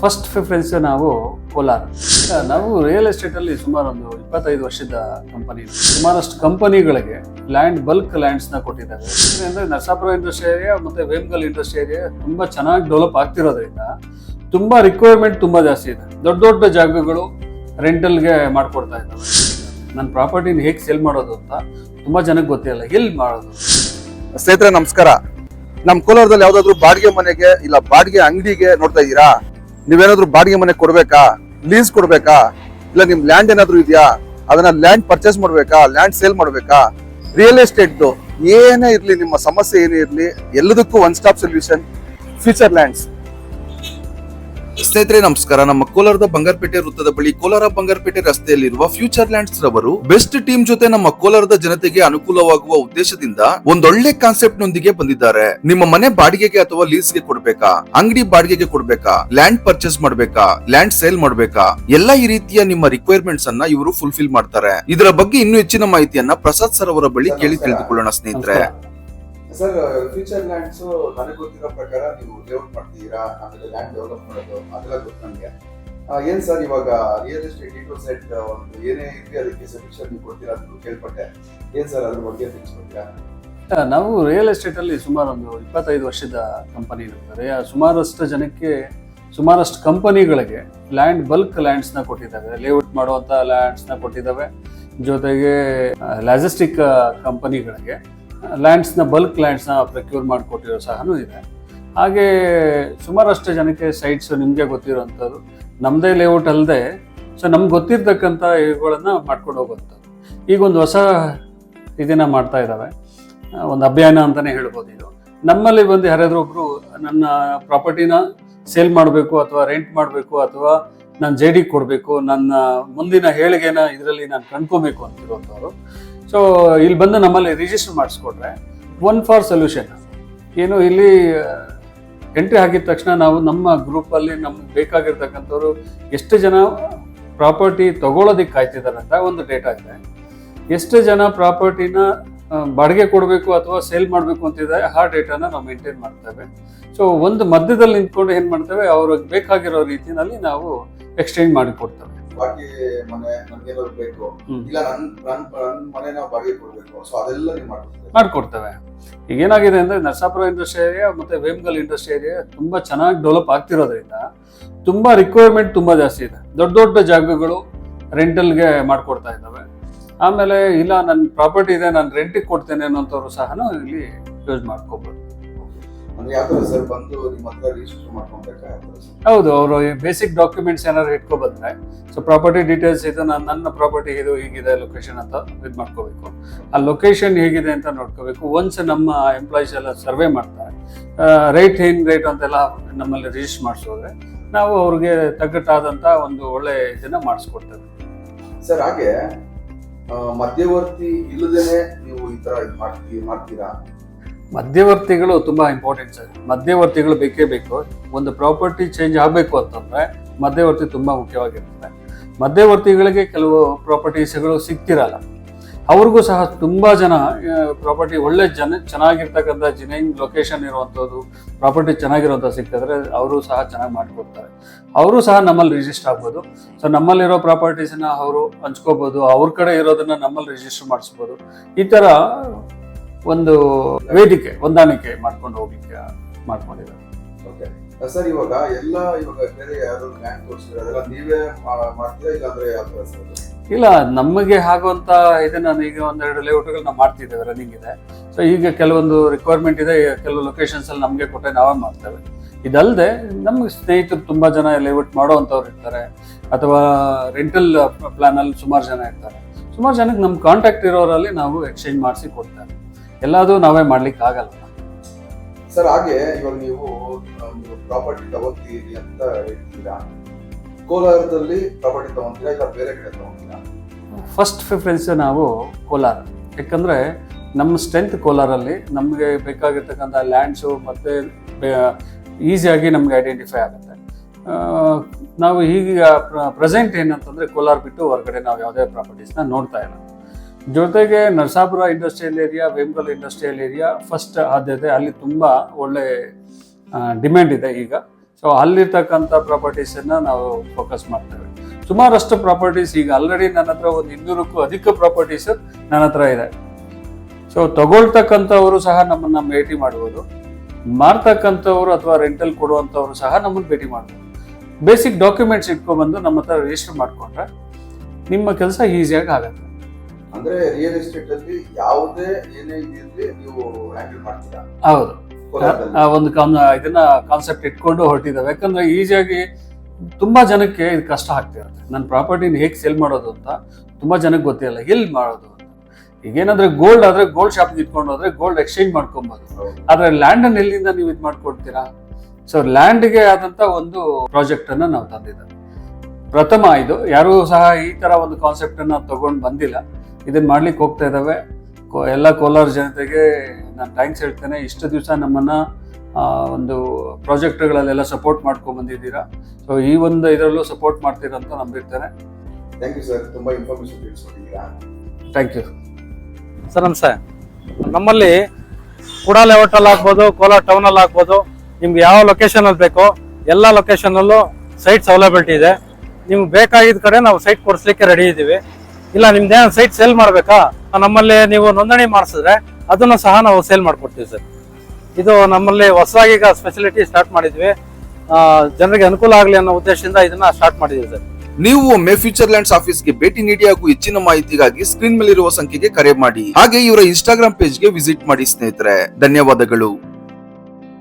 First preference ನಾವು ಕೋಲಾರ. ನಾವು real ಎಸ್ಟೇಟಲ್ಲಿ ಸುಮಾರು ಒಂದು ಇಪ್ಪತ್ತೈದು ವರ್ಷದ ಕಂಪನಿ ಸುಮಾರಷ್ಟು ಕಂಪನಿಗಳಿಗೆ ಲ್ಯಾಂಡ್ ಬಲ್ಕ್ ಲ್ಯಾಂಡ್ಸ್ನ ಕೊಟ್ಟಿದ್ದಾರೆ. ಅಂದರೆ ನರಸಾಪುರ ಇಂಡಸ್ಟ್ರಿ ಏರಿಯಾ ಮತ್ತು ವೇಮ್ಗಲ್ ಇಂಡಸ್ಟ್ರಿ ಏರಿಯಾ ತುಂಬ ಚೆನ್ನಾಗಿ ಡೆವಲಪ್ ಆಗ್ತಿರೋದ್ರಿಂದ ತುಂಬ ರಿಕ್ವೈರ್ಮೆಂಟ್ ತುಂಬ ಜಾಸ್ತಿ ಇದೆ. ದೊಡ್ಡ ದೊಡ್ಡ ಜಾಗಗಳು ರೆಂಟಲ್ಗೆ ಮಾಡಿಕೊಡ್ತಾ ಇದ್ದಾವೆ. ನನ್ನ ಪ್ರಾಪರ್ಟಿನ ಹೇಗೆ ಸೆಲ್ ಮಾಡೋದು ಅಂತ ತುಂಬ ಜನಕ್ಕೆ ಗೊತ್ತಿಲ್ಲ ಎಲ್ಲಿ ಮಾಡೋದು? ಸ್ನೇಹಿತರೆ, ನಮಸ್ಕಾರ. ನಮ್ಮ ಕೋಲಾರದಲ್ಲಿ ಯಾವುದಾದ್ರೂ ಬಾಡಿಗೆ ಮನೆಗೆ ಇಲ್ಲ, ಬಾಡಿಗೆ ಅಂಗಡಿಗೆ ನೋಡ್ತಾ ಇದ್ದೀರಾ? ನೀವೇನಾದ್ರೂ ಬಾಡಿಗೆ ಮನೆ ಕೊಡ್ಬೇಕಾ? ಲೀಸ್ ಕೊಡ್ಬೇಕಾ? ಇಲ್ಲ ನಿಮ್ ಲ್ಯಾಂಡ್ ಏನಾದ್ರು ಇದೆಯಾ? ಅದನ್ನ ಲ್ಯಾಂಡ್ ಪರ್ಚೇಸ್ ಮಾಡ್ಬೇಕಾ? ಲ್ಯಾಂಡ್ ಸೇಲ್ ಮಾಡ್ಬೇಕಾ? ರಿಯಲ್ ಎಸ್ಟೇಟ್ ಏನೇ ಇರ್ಲಿ, ನಿಮ್ಮ ಸಮಸ್ಯೆ ಏನೇ ಇರ್ಲಿ, ಎಲ್ಲದಕ್ಕೂ one stop solution future lands ಸ್ನೇಹಿತರೆ ನಮಸ್ಕಾರ. ನಮ್ಮ ಕೋಲಾರದ ಬಂಗಾರಪೇಟೆ ವೃತ್ತದ ಬಳಿ ಕೋಲಾರ ಬಂಗಾರಪೇಟೆ ರಸ್ತೆಯಲ್ಲಿರುವ ಫ್ಯೂಚರ್ ಲ್ಯಾಂಡ್ಸ್ ರವರು ಬೆಸ್ಟ್ ಟೀಮ್ ಜೊತೆ ನಮ್ಮ ಕೋಲಾರದ ಜನತೆಗೆ ಅನುಕೂಲವಾಗುವ ಉದ್ದೇಶದಿಂದ ಒಂದೊಳ್ಳೆ ಕಾನ್ಸೆಪ್ಟ್ ನೊಂದಿಗೆ ಬಂದಿದ್ದಾರೆ. ನಿಮ್ಮ ಮನೆ ಬಾಡಿಗೆಗೆ ಅಥವಾ ಲೀಸ್ಗೆ ಕೊಡ್ಬೇಕಾ? ಅಂಗಡಿ ಬಾಡಿಗೆಗೆ ಕೊಡ್ಬೇಕಾ? ಲ್ಯಾಂಡ್ ಪರ್ಚೇಸ್ ಮಾಡ್ಬೇಕಾ? ಲ್ಯಾಂಡ್ ಸೇಲ್ ಮಾಡ್ಬೇಕಾ? ಎಲ್ಲಾ ಈ ರೀತಿಯ ನಿಮ್ಮ ರಿಕ್ವೈರ್ಮೆಂಟ್ಸ್ ಅನ್ನ ಇವರು ಫುಲ್ಫಿಲ್ ಮಾಡ್ತಾರೆ. ಇದರ ಬಗ್ಗೆ ಇನ್ನೂ ಹೆಚ್ಚಿನ ಮಾಹಿತಿಯನ್ನ ಪ್ರಸಾದ್ ಸರ್ ಅವರ ಬಳಿ ಕೇಳಿ ತಿಳಿದುಕೊಳ್ಳೋಣ ಸ್ನೇಹಿತರೆ. ಸರ್ ಫ್ಯೂಚರ್ ಲ್ಯಾಂಡ್ಸ್ ನನಗೆ ಗೊತ್ತಿರೋ ಪ್ರಕಾರ ನೀವು ಲೇಔಟ್ ಮಾಡ್ತೀರಾ ಆಮೇಲೆ ಲ್ಯಾಂಡ್ ಡೆವಲಪ್ ಮಾಡೋದು ಅದೆಲ್ಲ ಗೊತ್ತು ನನಗೆ ಏನ್ ಸರ್ ಇವಾಗ ರಿಯಲ್ ಎಸ್ಟೇಟ್ ಟು ಸೆಟ್ ಒಂದು ಏನೇ ಇರಲಿ ಅದಕ್ಕೆ ಸಬ್ಮಿಷನ್ ನೀವು ಕೊಡ್ತೀರಾ ಅಂತ ಕೇಳ್ಪಟ್ಟೆ. ಏನ್ ಸರ್ ಅದ್ರ ಬಗ್ಗೆ ಆ, ನಾವು ರಿಯಲ್ ಎಸ್ಟೇಟಲ್ಲಿ ಸುಮಾರು ಒಂದು ಇಪ್ಪತ್ತೈದು ವರ್ಷದ ಕಂಪನಿ ಇರ್ತಾರೆ ಸುಮಾರಷ್ಟು ಜನಕ್ಕೆ ಸುಮಾರಷ್ಟು ಕಂಪನಿಗಳಿಗೆ ಲ್ಯಾಂಡ್ ಬಲ್ಕ್ ಲ್ಯಾಂಡ್ಸ್ನ ಕೊಟ್ಟಿದ್ದಾವೆ ಲೇಔಟ್ ಮಾಡುವಂಥ ಲ್ಯಾಂಡ್ಸ್ನ ಕೊಟ್ಟಿದ್ದಾವೆ. ಜೊತೆಗೆ ಲಾಜಿಸ್ಟಿಕ್ ಕಂಪನಿಗಳಿಗೆ ಲ್ಯಾಂಡ್ಸ್ನ ಬಲ್ಕ್ ಲ್ಯಾಂಡ್ಸ್ನ ಪ್ರೊಕ್ಯೂರ್ ಮಾಡಿಕೊಟ್ಟಿರೋ ಸಹನೂ ಇದೆ. ಹಾಗೆ ಸುಮಾರಷ್ಟು ಜನಕ್ಕೆ ಸೈಟ್ಸ್ ನಿಮಗೆ ಗೊತ್ತಿರೋವಂಥದ್ದು ನಮ್ಮದೇ ಲೇಔಟ್ ಅಲ್ಲದೆ ಸೊ ನಮ್ಗೆ ಗೊತ್ತಿರ್ತಕ್ಕಂಥ ಇವುಗಳನ್ನು ಮಾಡ್ಕೊಂಡು ಹೋಗುವಂಥದ್ದು ಈಗ ಒಂದು ಹೊಸ ಇದನ್ನು ಮಾಡ್ತಾ ಇದ್ದಾವೆ ಒಂದು ಅಭಿಯಾನ ಅಂತಲೇ ಹೇಳ್ಬೋದು ಇದು. ನಮ್ಮಲ್ಲಿ ಬಂದು ಯಾರಾದರೂ ಒಬ್ಬರು ನನ್ನ ಪ್ರಾಪರ್ಟಿನ ಸೇಲ್ ಮಾಡಬೇಕು ಅಥವಾ ರೆಂಟ್ ಮಾಡಬೇಕು ಅಥವಾ ನಾನು ಜೆ ಡಿ ಕೊಡಬೇಕು, ನನ್ನ ಮುಂದಿನ ಹೇಳಿಗೆನ ಇದರಲ್ಲಿ ನಾನು ಕಂಡ್ಕೊಬೇಕು ಅಂತಿರುವಂಥವ್ರು ಸೊ ಇಲ್ಲಿ ಬಂದು ನಮ್ಮಲ್ಲಿ ರಿಜಿಸ್ಟರ್ ಮಾಡಿಸ್ಕೊಟ್ರೆ ಒನ್ ಫಾರ್ ಸೊಲ್ಯೂಷನ್ ಏನು ಇಲ್ಲಿ ಎಂಟ್ರಿ ಹಾಕಿದ ತಕ್ಷಣ ನಾವು ನಮ್ಮ ಗ್ರೂಪಲ್ಲಿ ನಮ್ಗೆ ಬೇಕಾಗಿರ್ತಕ್ಕಂಥವ್ರು ಎಷ್ಟು ಜನ ಪ್ರಾಪರ್ಟಿ ತಗೊಳ್ಳೋದಕ್ಕೆ ಕಾಯ್ತಿದ್ದಾರೆ ಅಂತ ಒಂದು ಡೇಟಾ ಇದೆ. ಎಷ್ಟು ಜನ ಪ್ರಾಪರ್ಟಿನ ಬಾಡಿಗೆ ಕೊಡಬೇಕು ಅಥವಾ ಸೇಲ್ ಮಾಡಬೇಕು ಅಂತಿದ್ದಾರೆ ಆ ಡೇಟಾನ ನಾವು ಮೇಂಟೈನ್ ಮಾಡ್ತೇವೆ. ಸೊ ಒಂದು ಮಧ್ಯದಲ್ಲಿ ನಿಂತ್ಕೊಂಡು ಏನು ಮಾಡ್ತೇವೆ, ಅವ್ರಿಗೆ ಬೇಕಾಗಿರೋ ರೀತಿಯಲ್ಲಿ ನಾವು ಎಕ್ಸ್ಚೇಂಜ್ ಮಾಡಿ ಕೊಡ್ತಾರೆ ಬಾಕಿ ಮನೆ ನನ್ಗೇನಾದ್ರು ಬೇಕು ಇಲ್ಲ ನನ್ ನನ್ ನನ್ ಮನೆನ ಬಾಡಿಗೆ ಕೊಡ್ಬೇಕು ಸೊ ಅದೆಲ್ಲ ನೀವು ಮಾಡ್ಕೊಡ್ತೇವೆ. ಈಗ ಏನಾಗಿದೆ ಅಂದ್ರೆ ನರಸಾಪುರ ಇಂಡಸ್ಟ್ರಿ ಏರಿಯಾ ಮತ್ತೆ ವೇಮ್ಗಲ್ ಇಂಡಸ್ಟ್ರಿ ಏರಿಯಾ ತುಂಬಾ ಚೆನ್ನಾಗಿ ಡೆವಲಪ್ ಆಗ್ತಿರೋದ್ರಿಂದ ತುಂಬಾ ರಿಕ್ವೈರ್ಮೆಂಟ್ ತುಂಬಾ ಜಾಸ್ತಿ ಇದೆ. ದೊಡ್ಡ ದೊಡ್ಡ ಜಾಗಗಳು ರೆಂಟಲ್ಗೆ ಮಾಡ್ಕೊಡ್ತಾ ಇದ್ದಾವೆ. ಆಮೇಲೆ ಇಲ್ಲ ನನ್ನ ಪ್ರಾಪರ್ಟಿ ಇದೆ ನಾನು ರೆಂಟಿಗೆ ಕೊಡ್ತೇನೆ ಅನ್ನೋಂಥವ್ರು ಸಹ ಇಲ್ಲಿ ಯೂಸ್ ಮಾಡ್ಕೋಬೋದು. ಹೌದು ಅವರು ಬೇಸಿಕ್ ಡಾಕ್ಯುಮೆಂಟ್ಸ್ ಏನಾದ್ರು ಇಟ್ಕೊ ಬಂದ್ರೆ ಸೊ ಪ್ರಾಪರ್ಟಿ ಡೀಟೇಲ್ಸ್ ಇದು ನಾನು ನನ್ನ ಪ್ರಾಪರ್ಟಿ ಇದು ಹೀಗಿದೆ ಲೊಕೇಶನ್ ಅಂತ ಇದು ಮಾಡ್ಕೋಬೇಕು. ಆ ಲೊಕೇಶನ್ ಹೇಗಿದೆ ಅಂತ ನೋಡ್ಕೋಬೇಕು. ಒನ್ಸ್ ನಮ್ಮ ಎಂಪ್ಲಾಯೀಸ್ ಎಲ್ಲ ಸರ್ವೆ ಮಾಡ್ತಾರೆ ರೇಟ್ ಏನ್ ರೇಟ್ ಅಂತೆಲ್ಲ ನಮ್ಮಲ್ಲಿ ರಿಜಿಸ್ಟರ್ ಮಾಡಿಸೋದ್ರೆ ನಾವು ಅವ್ರಿಗೆ ತಗ್ಗಟ್ಟಾದಂಥ ಒಂದು ಒಳ್ಳೆ ಇದನ್ನ ಮಾಡಿಸ್ಕೊಡ್ತೇವೆ. ಸರ್ ಹಾಗೆ ಮಧ್ಯವರ್ತಿ ಇಲ್ಲದೇನೆ ನೀವು ಈ ತರ ಇದು ಮಾಡ್ತೀವಿ ಮಾಡ್ತೀರಾ? ಮಧ್ಯವರ್ತಿಗಳು ತುಂಬ ಇಂಪಾರ್ಟೆಂಟ್ ಸರ್. ಮಧ್ಯವರ್ತಿಗಳು ಬೇಕೇ ಬೇಕು. ಒಂದು ಪ್ರಾಪರ್ಟಿ ಚೇಂಜ್ ಆಗಬೇಕು ಅಂತಂದರೆ ಮಧ್ಯವರ್ತಿ ತುಂಬ ಮುಖ್ಯವಾಗಿರ್ತದೆ. ಮಧ್ಯವರ್ತಿಗಳಿಗೆ ಕೆಲವು ಪ್ರಾಪರ್ಟೀಸ್ಗಳು ಸಿಗ್ತಿರಲ್ಲ. ಅವ್ರಿಗೂ ಸಹ ತುಂಬ ಜನ ಪ್ರಾಪರ್ಟಿ ಒಳ್ಳೆ ಜನ, ಚೆನ್ನಾಗಿರ್ತಕ್ಕಂಥ ಜಿನೈನ್ ಲೊಕೇಶನ್ ಇರುವಂಥದ್ದು ಪ್ರಾಪರ್ಟಿ ಚೆನ್ನಾಗಿರುವಂಥ ಸಿಕ್ಕಿದ್ರೆ ಅವರು ಸಹ ಚೆನ್ನಾಗಿ ಮಾಡಿಕೊಡ್ತಾರೆ. ಅವರು ಸಹ ನಮ್ಮಲ್ಲಿ ರಿಜಿಸ್ಟರ್ ಆಗ್ಬೋದು. ಸೊ ನಮ್ಮಲ್ಲಿರೋ ಪ್ರಾಪರ್ಟೀಸನ್ನ ಅವರು ಹಂಚ್ಕೋಬೋದು. ಅವ್ರ ಕಡೆ ಇರೋದನ್ನ ನಮ್ಮಲ್ಲಿ ರಿಜಿಸ್ಟರ್ ಮಾಡಿಸ್ಬೋದು. ಈ ಥರ ಒಂದು ವೇದಿಕೆ ಹೊಂದಾಣಿಕೆ ಮಾಡ್ಕೊಂಡು ಹೋಗ್ಲಿಕ್ಕೆ ಮಾಡ್ಕೊಂಡಿದ್ದಾರೆ. ಓಕೆ ಸರ್ ಇವಾಗ ಎಲ್ಲ ಇವಾಗ ಬೇರೆ ಯಾರು ಬ್ಯಾಂಕ್ ತೋರಿಸಿದ್ರೆ ನೀವೇ ಮಾಡ್ತೀರಾ ಇಲ್ಲ ಅಂದ್ರೆ ಯಾವ? ಇಲ್ಲ ನಮಗೆ ಆಗುವಂತ ಇದನ್ನ ಈಗ ಒಂದೆರಡು ಲೇಔಟ್ಗಳನ್ನ ಮಾಡ್ತಿದ್ದೇವೆ ರನ್ನಿಂಗ್ ಇದೆ. ಸೊ ಈಗ ಕೆಲವೊಂದು ರಿಕ್ವೈರ್ಮೆಂಟ್ ಇದೆ ಕೆಲವು ಲೊಕೇಶನ್ಸ್ ಅಲ್ಲಿ ನಮಗೆ ಕೊಟ್ಟರೆ ನಾವೇ ಮಾಡ್ತೇವೆ. ಇದಲ್ಲದೆ ನಮ್ಗೆ ಸ್ನೇಹಿತರು ತುಂಬಾ ಜನ ಲೇಔಟ್ ಮಾಡೋವಂಥವ್ರು ಇರ್ತಾರೆ ಅಥವಾ ರೆಂಟಲ್ ಪ್ಲಾನ್ ಅಲ್ಲಿ ಸುಮಾರು ಜನ ಇರ್ತಾರೆ. ಸುಮಾರು ಜನಕ್ಕೆ ನಮ್ಮ ಕಾಂಟ್ಯಾಕ್ಟ್ ಇರೋರಲ್ಲಿ ನಾವು ಎಕ್ಸ್ಚೇಂಜ್ ಮಾಡಿಸಿ ಕೊಡ್ತೇವೆ. ಎಲ್ಲದೂ ನಾವೇ ಮಾಡ್ಲಿಕ್ಕೆ ಆಗಲ್ಲ ಸರ್ ಹಾಗೆ ಇವಾಗ ನೀವು ಒಂದು ಪ್ರಾಪರ್ಟಿ ತಗೋತೀರಿ ಅಂತ ಹೇಳ್ತೀರಾ? ಕೋಲಾರದಲ್ಲಿ ಪ್ರಾಪರ್ಟಿ ತಗೊಂತೀರಾ ಇಲ್ಲ ಬೇರೆ ಕಡೆ ತಗೊಂತೀರಾ ಫಸ್ಟ್ ಪ್ರಿಫರೆನ್ಸ್ ನಾವು ಕೋಲಾರ. ಯಾಕಂದ್ರೆ ನಮ್ಮ ಸ್ಟ್ರೆಂತ್ ಕೋಲಾರಲ್ಲಿ ನಮಗೆ ಬೇಕಾಗಿರ್ತಕ್ಕಂಥ ಲ್ಯಾಂಡ್ಸು ಮತ್ತು ಈಸಿಯಾಗಿ ನಮಗೆ ಐಡೆಂಟಿಫೈ ಆಗುತ್ತೆ. ನಾವು ಈಗ ಪ್ರೆಸೆಂಟ್ ಏನಂತಂದರೆ ಕೋಲಾರ ಬಿಟ್ಟು ಹೊರಗಡೆ ನಾವು ಯಾವುದೇ ಪ್ರಾಪರ್ಟೀಸ್ನ ನೋಡ್ತಾ ಇಲ್ಲ. ಜೊತೆಗೆ Narasapura industrial area Vemagal industrial area first ಆದ್ಯತೆ ಅಲ್ಲಿ ತುಂಬ ಒಳ್ಳೆ ಡಿಮ್ಯಾಂಡ್ ಇದೆ ಈಗ. ಸೊ ಅಲ್ಲಿರ್ತಕ್ಕಂಥ ಪ್ರಾಪರ್ಟೀಸನ್ನು ನಾವು ಫೋಕಸ್ ಮಾಡ್ತೇವೆ. ಸುಮಾರಷ್ಟು ಪ್ರಾಪರ್ಟೀಸ್ ಈಗ ಆಲ್ರೆಡಿ ನನ್ನ ಹತ್ರ ಒಂದು ಇನ್ನೂರಕ್ಕೂ ಅಧಿಕ ಪ್ರಾಪರ್ಟೀಸ್ ನನ್ನ ಹತ್ರ ಇದೆ. ಸೊ ತಗೊಳ್ತಕ್ಕಂಥವರು ಸಹ ನಮ್ಮನ್ನ ಭೇಟಿ ಮಾಡ್ಬೋದು. ಮಾರ್ತಕ್ಕಂಥವ್ರು ಅಥವಾ ರೆಂಟಲ್ ಕೊಡುವಂಥವ್ರು ಸಹ ನಮ್ಮನ್ನು ಭೇಟಿ ಮಾಡ್ಬೋದು. ಬೇಸಿಕ್ ಡಾಕ್ಯುಮೆಂಟ್ಸ್ ಇಟ್ಕೊಂಡ್ಬಂದು ನಮ್ಮ ಹತ್ರ ರಿಜಿಸ್ಟರ್ ಮಾಡಿಕೊಂಡ್ರೆ ನಿಮ್ಮ ಕೆಲಸ ಈಸಿಯಾಗಿ ಆಗುತ್ತೆ. ಅಂದ್ರೆ ರಿಯಲ್ ಎಸ್ಟೇಟ್ ಅಲ್ಲಿ ಯಾವುದೇ ಏನೇ ಇದಿರ್ಲಿ ನೀವು ಹ್ಯಾಂಡಲ್ ಮಾಡ್ತೀರಾ? ಹೌದು. ಆ ಒಂದು ಕಾನ್ ಇದನ್ನ ಕಾನ್ಸೆಪ್ಟ್ ಇಟ್ಕೊಂಡು ಹೊರಟಿದ್ದಾವೆ. ಯಾಕಂದ್ರೆ ಈಸಿಯಾಗಿ ತುಂಬಾ ಜನಕ್ಕೆ ಇದು ಕಷ್ಟ ಆಗ್ತಿರುತ್ತೆ. ನನ್ನ ಪ್ರಾಪರ್ಟಿನ ಹೇಗೆ ಸೇಲ್ ಮಾಡೋದು ಅಂತ ತುಂಬಾ ಜನಕ್ಕೆ ಗೊತ್ತಿಲ್ಲ. ಎಲ್ಲಿ ಮಾಡೋದು ಈಗ ಏನಂದ್ರೆ ಗೋಲ್ಡ್ ಆದ್ರೆ ಗೋಲ್ಡ್ ಶಾಪ್ ಇಟ್ಕೊಂಡು ಹೋದ್ರೆ ಗೋಲ್ಡ್ ಎಕ್ಸ್ಚೇಂಜ್ ಮಾಡ್ಕೊಬೋದು. ಹೌದು. ಆದ್ರೆ ಲ್ಯಾಂಡ್ ಅನ್ನು ಎಲ್ಲಿಂದ ನೀವು ಇದು ಮಾಡ್ಕೊಡ್ತೀರಾ? ಸೊ ಲ್ಯಾಂಡ್ಗೆ ಆದಂತ ಒಂದು ಪ್ರಾಜೆಕ್ಟ್ ಅನ್ನ ನಾವು ತಂದಿದ್ದೇವೆ. ಪ್ರಥಮ ಇದು. ಯಾರೂ ಸಹ ಈ ತರ ಒಂದು ಕಾನ್ಸೆಪ್ಟ್ ಅನ್ನ ತಗೊಂಡು ಬಂದಿಲ್ಲ. ಇದನ್ನ ಮಾಡ್ಲಿಕ್ಕೆ ಹೋಗ್ತಾ ಇದ್ದಾವೆ ಕೋ- ಎಲ್ಲ ಕೋಲಾರ ಜನತೆಗೆ ನಾನು ಥ್ಯಾಂಕ್ಸ್ ಹೇಳ್ತೇನೆ. ಇಷ್ಟು ದಿವಸ ನಮ್ಮನ್ನ ಆ, ಒಂದು ಪ್ರಾಜೆಕ್ಟ್ಗಳಲ್ಲೆಲ್ಲ ಸಪೋರ್ಟ್ ಮಾಡ್ಕೊಂಡ್ ಬಂದಿದ್ದೀರಾ. ಸೊ ಈ ಒಂದು ಇದರಲ್ಲೂ ಸಪೋರ್ಟ್ ಮಾಡ್ತೀರಾ ಅಂತ ನಂಬಿರ್ತೇನೆ ಥ್ಯಾಂಕ್ ಯು ಸರ್ ತುಂಬಾ ಇನ್ಫಾರ್ಮೇಶನ್ ತಿಳಿಸ್ಕೊಟ್ಟಿದ್ದೀರಾ. ಥ್ಯಾಂಕ್ ಯು ಸರ್ ನಮಸ್ತೆ. ನಮ್ಮಲ್ಲಿ ಕುಡಾ ಲೇಔಟ್ ಅಲ್ಲಿ ಆಗ್ಬೋದು ಕೋಲಾರ ಟೌನ್ ಅಲ್ಲಿ ಆಗ್ಬೋದು ನಿಮ್ಗೆ ಯಾವ ಲೊಕೇಶನ್ ಅಲ್ಲಿ ಬೇಕೋ ಎಲ್ಲ ಲೊಕೇಶನ್ ಅಲ್ಲೂ ಸೈಟ್ಸ್ ಅವೈಲಬಿಲಿಟಿ ಇದೆ. ನಿಮ್ಗೆ ಬೇಕಾಗಿದ್ದ ಕಡೆ ನಾವು ಸೈಟ್ ಕೊಡಿಸ್ಲಿಕ್ಕೆ ರೆಡಿ ಇದ್ದೀವಿ ಇಲ್ಲ, ನಿಮ್ದು ಏನ್ ಸೈಟ್ ಸೇಲ್ ಮಾಡಬೇಕಾ? ನಮ್ಮಲ್ಲಿ ನೀವು ನೋಂದಣಿ ಮಾಡಿಸಿದ್ರೆ ಅದನ್ನು ಸಹ ನಾವು ಸೇಲ್ ಮಾಡ್ಕೊಡ್ತೀವಿ ಸರ್ ಇದು ನಮ್ಮಲ್ಲಿ ಹೊಸದಾಗಿ ಈಗ ಸ್ಪೆಷಾಲಿಟಿ ಸ್ಟಾರ್ಟ್ ಮಾಡಿದ್ವಿ. ಜನರಿಗೆ ಅನುಕೂಲ ಆಗಲಿ ಅನ್ನೋ ಉದ್ದೇಶದಿಂದ ಇದನ್ನ ಸ್ಟಾರ್ಟ್ ಮಾಡಿದ್ವಿ ಸರ್ ನೀವು ಮೇ ಫ್ಯೂಚರ್ ಲ್ಯಾಂಡ್ಸ್ ಆಫೀಸ್ಗೆ ಭೇಟಿ ನೀಡಿ ಹಾಗೂ ಹೆಚ್ಚಿನ ಮಾಹಿತಿಗಾಗಿ ಸ್ಕ್ರೀನ್ ಮೇಲಿರುವ ಸಂಖ್ಯೆಗೆ ಕರೆ ಮಾಡಿ. ಹಾಗೆ ಇವರ ಇನ್ಸ್ಟಾಗ್ರಾಮ್ ಪೇಜ್ಗೆ ವಿಸಿಟ್ ಮಾಡಿ ಸ್ನೇಹಿತರೆ. ಧನ್ಯವಾದಗಳು.